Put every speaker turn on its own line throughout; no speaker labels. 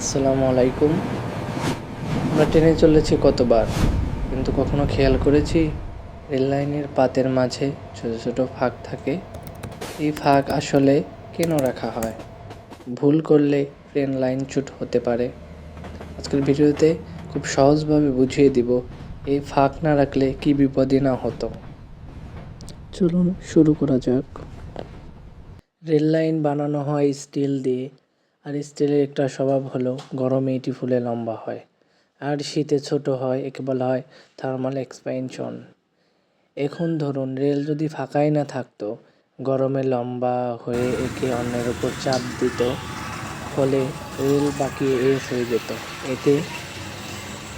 আসসালামু আলাইকুম। আমরা ট্রেনে চলেছি কতবার, কিন্তু কখনো খেয়াল করেছি রেল লাইনের পাতের মাঝে ছোট ছোট ফাঁক থাকে। এই ফাঁক আসলে কেন রাখা হয়? ভুল করলে ট্রেন লাইন চুট হতে পারে। আজকের ভিডিওতে খুব সহজভাবে বুঝিয়ে দিব এই ফাঁক না রাখলে কি বিপদে না হতো। চলুন শুরু করা যাক। রেল লাইন বানানো হয় স্টিল দিয়ে। আর স্টিলের একটা স্বভাব হলো, গরমে এটি ফুলে লম্বা হয়। আর শীতে ছোট হয়, একে বলা হয় থার্মাল এক্সপেনশন এখন ধরুন, রেল যদি ফাঁকাই না থাকতো, গরমে লম্বা হয়ে একে অন্যের উপর চাপ দিত, ফলে রেল বাঁকিয়ে এস হয়ে যেত। এতে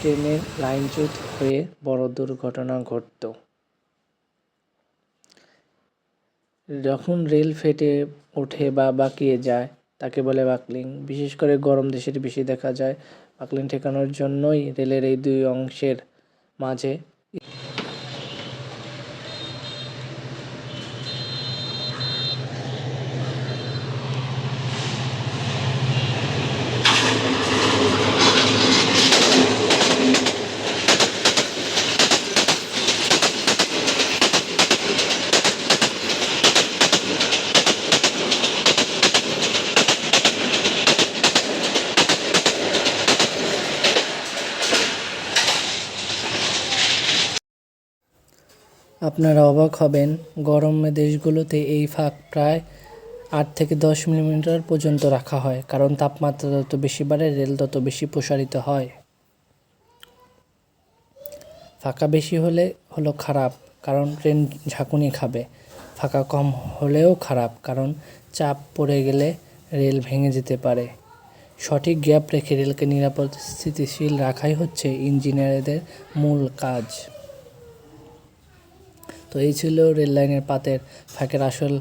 ট্রেনের লাইনচ্যুত হয়ে বড় দুর্ঘটনা ঘটতো। যখন রেল ফেটে ওঠে বা বাঁকিয়ে যায় তাকে বলে বাকলিং। বিশেষ করে গরম দেশের বেশি দেখা যায়। বাকলিং ঠেকানোর জন্যই রেলের এই দুই অংশের মাঝে। আপনারা অবাক হবেন, গরমে দেশগুলোতে এই ফাঁক প্রায় আট থেকে দশ মিলিমিটার পর্যন্ত রাখা হয়, কারণ তাপমাত্রা যত বেশি বাড়ে, রেল তত বেশি প্রসারিত হয়। ফাঁকা বেশি হলে হলো খারাপ, কারণ ট্রেন ঝাঁকুনি খাবে। ফাঁকা কম হলেও খারাপ, কারণ চাপ পড়ে গেলে রেল ভেঙে যেতে পারে। সঠিক গ্যাপ রেখে রেলকে নিরাপদ স্থিতিশীল রাখাই হচ্ছে ইঞ্জিনিয়ারদের মূল কাজ। তো এই ছিল রেল লাইনের পাতের ফাঁকের আসল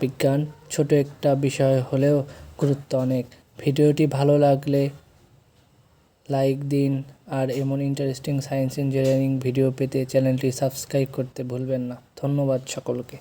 বিজ্ঞান। ছোট একটা বিষয় হলেও গুরুত্ব অনেক। ভিডিওটি ভালো লাগলে লাইক দিন আর এমন ইন্টারেস্টিং সায়েন্স ইঞ্জিনিয়ারিং ভিডিও পেতে চ্যানেলটি সাবস্ক্রাইব করতে ভুলবেন না। ধন্যবাদ সকলকে।